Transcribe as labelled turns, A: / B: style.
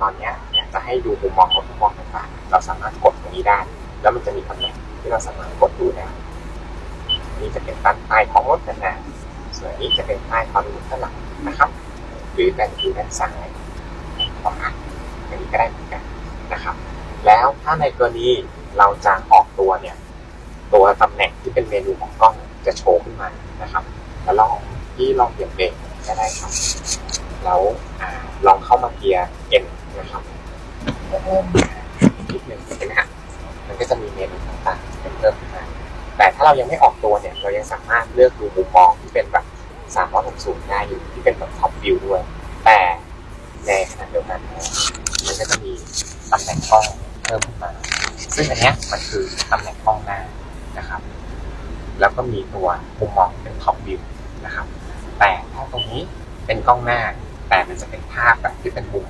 A: ตอนนี้อยากจะให้ดูมุมมองของมุมมองต่างๆเราสามารถกดตรงนี้ได้ แล้วมันจะมีตำแหน่งที่เราสามารถกดดูได้นี่จะเป็นด้านใต้ของรถนะนะส่วนนี้จะเป็นใต้ความรู้ด้านหลังนะครับ หรือแบ่งดูด้านซ้ายขวาอันนี้ก็ได้เหมือนกันนะครับ แล้วถ้าในกรณีเราจะออกตัวเนี่ยตัวตำแหน่งที่เป็นเมนูของกล้องจะโชว์ขึ้นมานะครับ แล้วลองที่ลองเปลี่ยนเบรกก็ได้ครับ แล้วอลองเข้ามาเกียร์เอ็ นะครับนิดหนึ่งนไหมฮะมันก็จะมีเมนูต่างๆเป็นเพิ่มขึ้นมาแต่ถ้าเรายังไม่ออกตัวเนี่ย เรายังสามารถเลือกดูมุมมองที่เป็นแบบ360ได้อยู่ที่เป็นแบบท็อปวิวด้วย แต่ในขณะเดียวกันนะมันก็จะมีตำแหน่งกล้องเพิ่มขึ้นมา ซึ่งอันนี้มันคือตำแหน่งกล้องหน้านะครับ แล้วก็มีตัวมุมมองเป็นท็อปวิวนะครับ แต่ถ้าตรงนี้เป็นกล้องหน้า แต่มันจะเป็นภาพแบบที่เป็นมุม